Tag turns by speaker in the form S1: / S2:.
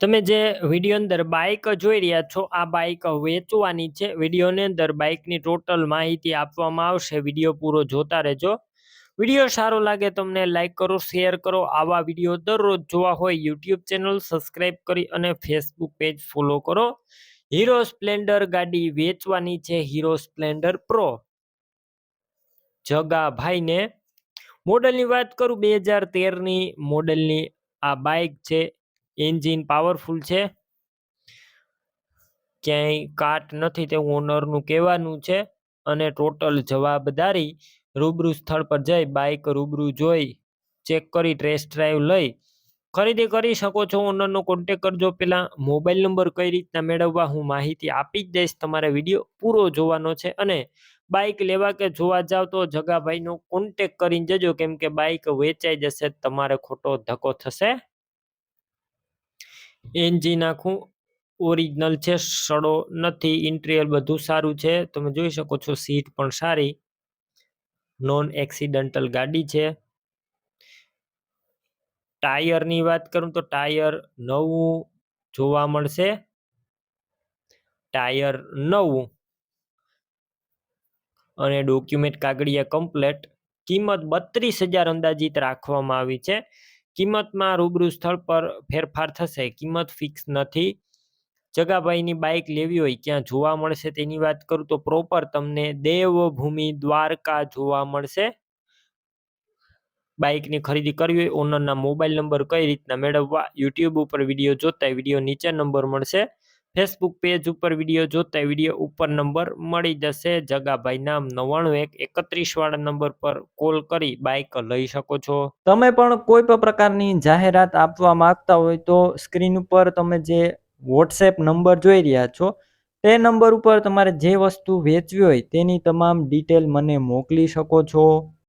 S1: તમે જે વીડિયો અંદર બાઇક જોઈ રહ્યા છો, આ બાઇક વેચવાની છે. વિડીયોની અંદર બાઇકની ટોટલ માહિતી આપવામાં આવશે. વીડિયો પૂરો જોતા રહેજો. વીડિયો સારો લાગે તમને લાઇક કરો શેર કરો. આવા વીડિયો દરરોજ જોવા હોય યુટ્યુબ ચેનલ સબસ્ક્રાઇબ કરી અને ફેસબુક પેજ ફોલો કરો. હીરો સ્પ્લેન્ડર ગાડી વેચવાની છે હીરો સ્પ્લેન્ડર પ્રો જગાભાઈને મોડલની વાત કરું, બે હજાર તેરની મોડલની આ બાઇક છે. એન્જિન પાવરફુલ છે. ક્યાંય કાટ નથી તેવું ઓનરનું કહેવાનું છે. અને ટોટલ જવાબદારી રૂબરૂ સ્થળ પર જઈ, બાઇક રૂબરૂ જોઈ, ચેક કરી, ટેસ્ટ ડ્રાઈવ લઈ. ખરીદી કરી શકો છો, ઓનરનો કોન્ટેક કરજો. પેલા મોબાઈલ નંબર કઈ રીતના મેળવવા હું માહિતી આપી જ દઈશ. તમારે વીડિયો પૂરો જોવાનો છે અને બાઇક લેવા કે જોવા જાવ તો જગાભાઈનો કોન્ટેક કરીને જજો. કેમ કે બાઇક વેચાઈ જશે, તમારે ખોટો ધક્કો થશે. એન્જિન નાખું ઓરિજિનલ છે, સડો નથી, ઇન્ટિરિયર બધું સારું છે. તમે જોઈ શકો છો, સીટ પણ સારી. નોન એક્સિડન્ટલ ગાડી છે. ટાયરની વાત કરું તો ટાયર નવું જોવા મળશે. ટાયર નવું. અને ડોક્યુમેન્ટ કાગળિયા કમ્પ્લેટ. કિંમત બત્રીસ હજાર અંદાજિત રાખવામાં આવી છે. કિંમતમાં રૂબરૂ સ્થળ પર ફેરફાર થશે, કિંમત ફિક્સ નથી. જગાભાઈની બાઇક લેવી હોય, ક્યાં જોવા મળશે તેની વાત કરું તો પ્રોપર તમને દેવભૂમિ દ્વારકા જોવા મળશે. બાઇકની ખરીદી કરવી હોય ઓનરના મોબાઈલ નંબર કઈ રીતના મેળવવા યુટ્યુબ ઉપર વીડિયો જોતા વીડિયો નીચે નંબર મળશે. ફેસબુક પેજ ઉપર વીડિયો જોતા વીડિયો ઉપર નંબર મળી જશે. જગાભાઈ નામ નવ્વાણું એક એકત્રીસ વાળા નંબર પર કોલ કરી બાઇક લઈ શકો છો.
S2: તમે પણ કોઈ પણ પ્રકારની જાહેરાત આપવા માંગતા હોય તો સ્ક્રીન ઉપર તમે જે વોટ્સએપ નંબર જોઈ રહ્યા છો, તે નંબર ઉપર તમારે જે વસ્તુ વેચવી હોય તેની તમામ ડિટેલ મને મોકલી શકો છો.